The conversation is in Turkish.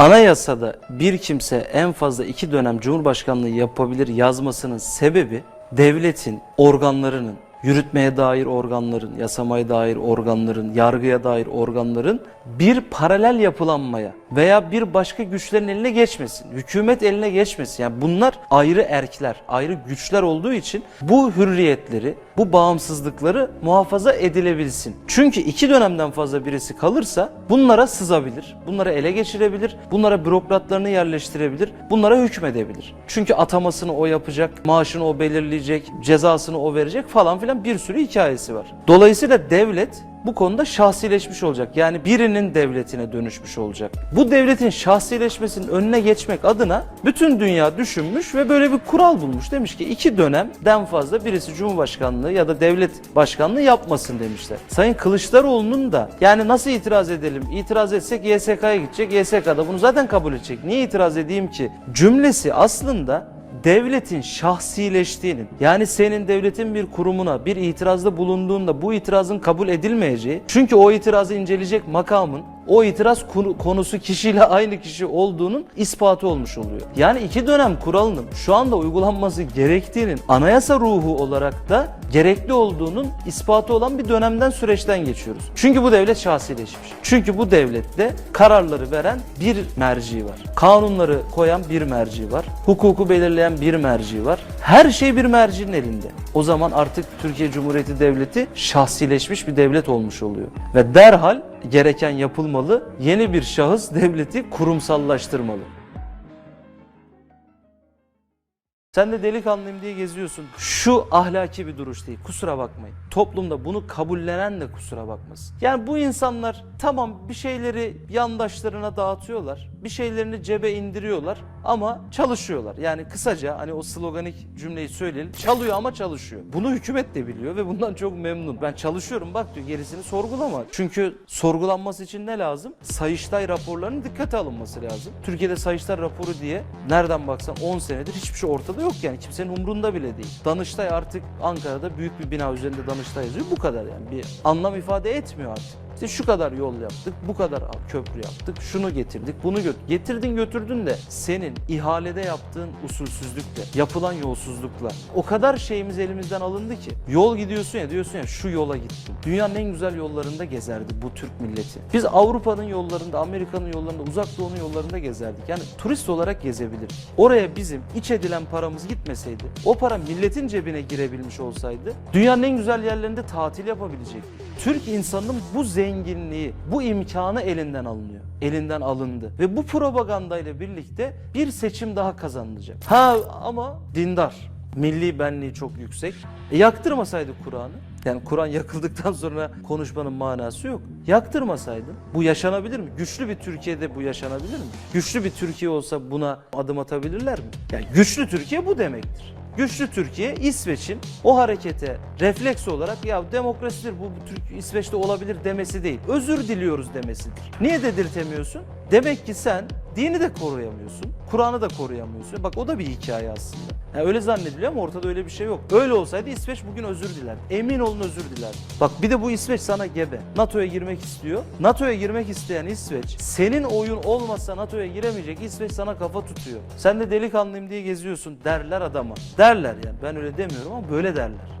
Anayasada bir kimse en fazla iki dönem Cumhurbaşkanlığı yapabilir yazmasının sebebi devletin organlarının yürütmeye dair organların, yasamaya dair organların, yargıya dair organların bir paralel yapılanmaya veya bir başka güçlerin eline geçmesin. Hükümet eline geçmesin. Yani bunlar ayrı erkler, ayrı güçler olduğu için bu hürriyetleri, bu bağımsızlıkları muhafaza edilebilsin. Çünkü iki dönemden fazla birisi kalırsa bunlara sızabilir, bunlara ele geçirebilir, bunlara bürokratlarını yerleştirebilir, bunlara hükmedebilir. Çünkü atamasını o yapacak, maaşını o belirleyecek, cezasını o verecek falan filan bir sürü hikayesi var. Dolayısıyla devlet bu konuda şahsileşmiş olacak. Yani birinin devletine dönüşmüş olacak. Bu devletin şahsileşmesinin önüne geçmek adına bütün dünya düşünmüş ve böyle bir kural bulmuş. Demiş ki iki dönemden fazla birisi Cumhurbaşkanlığı ya da devlet başkanlığı yapmasın demişler. Sayın Kılıçdaroğlu'nun da yani nasıl itiraz edelim? İtiraz etsek YSK'ya gidecek. YSK da bunu zaten kabul edecek. Niye itiraz edeyim ki? Cümlesi aslında devletin şahsileştiğinin yani senin devletin bir kurumuna bir itirazda bulunduğunda bu itirazın kabul edilmeyeceği çünkü o itirazı inceleyecek makamın o itiraz konu- konusu kişiyle aynı kişi olduğunun ispatı olmuş oluyor. Yani iki dönem kuralının şu anda uygulanması gerektiğinin anayasa ruhu olarak da gerekli olduğunun ispatı olan bir dönemden süreçten geçiyoruz. Çünkü bu devlet şahsileşmiş. Çünkü bu devlette kararları veren bir merci var. Kanunları koyan bir merci var. Hukuku belirleyen bir merci var. Her şey bir mercinin elinde. O zaman artık Türkiye Cumhuriyeti Devleti şahsileşmiş bir devlet olmuş oluyor. Ve derhal gereken yapılmalı. Yeni bir şahıs devleti kurumsallaştırmalı. Sen de delikanlıyım diye geziyorsun. Şu ahlaki bir duruş değil. Kusura bakmayın. Toplumda bunu kabullenen de kusura bakmasın. Yani bu insanlar tamam bir şeyleri yandaşlarına dağıtıyorlar. Bir şeylerini cebe indiriyorlar ama çalışıyorlar. Yani kısaca hani o sloganik cümleyi söyleyelim. Çalıyor ama çalışıyor. Bunu hükümet de biliyor ve bundan çok memnun. Ben çalışıyorum bak diyor gerisini sorgulama. Çünkü sorgulanması için ne lazım? Sayıştay raporlarının dikkate alınması lazım. Türkiye'de Sayıştay raporu diye nereden baksan 10 senedir hiçbir şey ortada yok yani. Kimsenin umrunda bile değil. Danıştay artık Ankara'da büyük bir bina üzerinde Danıştay yazıyor. Bu kadar yani. Bir anlam ifade etmiyor artık. İşte şu kadar yol yaptık, bu kadar köprü yaptık, şunu getirdik, bunu götür. Getirdin götürdün de senin ihalede yaptığın usulsüzlükle, yapılan yolsuzlukla o kadar şeyimiz elimizden alındı ki. Yol gidiyorsun ya diyorsun ya şu yola gittim. Dünyanın en güzel yollarında gezerdi bu Türk milleti. Biz Avrupa'nın yollarında, Amerika'nın yollarında, uzak doğunun yollarında gezerdik. Yani turist olarak gezebilirdik. Oraya bizim iç edilen paramız gitmeseydi, o para milletin cebine girebilmiş olsaydı dünyanın en güzel yerlerinde tatil yapabilecektik. Türk insanının bu zenginliği, bu imkanı elinden alınıyor. Elinden alındı. Ve bu propagandayla birlikte bir seçim daha kazanılacak. Ha ama dindar. Milli benliği çok yüksek. E, yaktırmasaydı Kur'an'ı. Yani Kur'an yakıldıktan sonra konuşmanın manası yok. Yaktırmasaydın bu yaşanabilir mi? Güçlü bir Türkiye'de bu yaşanabilir mi? Güçlü bir Türkiye olsa buna adım atabilirler mi? Yani güçlü Türkiye bu demektir. Güçlü Türkiye İsveç'in o harekete refleks olarak ya demokrasidir bu, Türk İsveç'te olabilir demesi değil. Özür diliyoruz demesidir. Niye dedirtemiyorsun? Demek ki sen dini de koruyamıyorsun. Kur'an'ı da koruyamıyorsun. Bak o da bir hikaye aslında. Ya öyle zannediliyor ama ortada öyle bir şey yok. Öyle olsaydı İsveç bugün özür diler. Emin olun özür diler. Bak bir de bu İsveç sana gebe. NATO'ya girmek istiyor. NATO'ya girmek isteyen İsveç senin oyun olmasa NATO'ya giremeyecek. İsveç sana kafa tutuyor. Sen de delikanlıyım diye geziyorsun derler adama. Derler yani ben öyle demiyorum ama böyle derler.